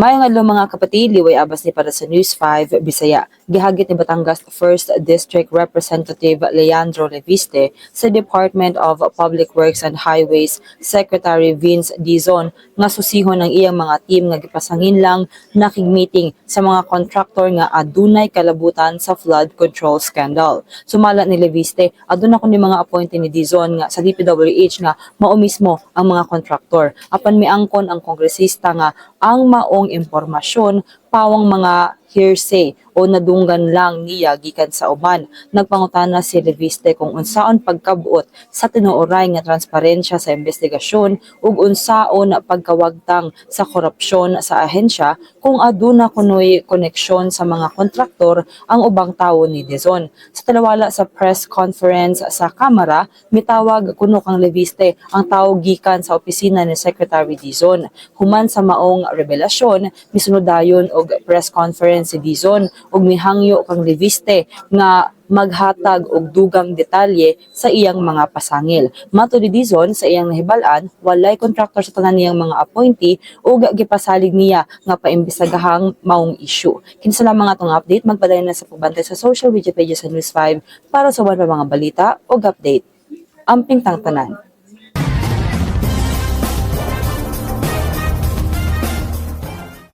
Mayong adlaw mga kapatid, liway abas ni para sa News 5 Bisaya. Gihagit ni Batangas 1st District Representative Leandro Leviste sa Department of Public Works and Highways Secretary Vince Dizon nga susihon ng iyang mga team nga gipasangin lang nakig-meeting sa mga contractor nga adunay kalabutan sa flood control scandal. Sumala ni Leviste, aduna ko ni mga appointee ni Dizon nga sa DPWH nga mao mismo ang mga contractor. Apan miangkon ang kongresista nga ang maong impormasyon pawang mga hearsay o nadunggan lang niya gikan sa uban. Nagpangutana si Leviste kung unsaon pagkabuot sa tinuoray nga transparensya sa investigasyon ug unsaon pagkawagtang sa korupsyon sa ahensya kung aduna kunoy koneksyon sa mga kontraktor ang ubang tawo ni Dizon. Sa talawala sa press conference sa Kamara, mitawag kuno kang Leviste ang tawo gikan sa opisina ni Secretary Dizon. Human sa maong revelasyon, misunod dayon og press conference si Dizon ug mihangyo kang Leviste nga maghatag og dugang detalye sa iyang mga pasangil. Mato ni Dizon sa iyang nahibalan, walay kontraktor sa tanan niyang mga appointee ug gipasalig niya nga paimbestigahang maong issue. Kinsa lamang atong update, magpadayon na sa pagbantay sa social media pages sa News 5 para sa wala mga balita ug update. Amping tang tanan.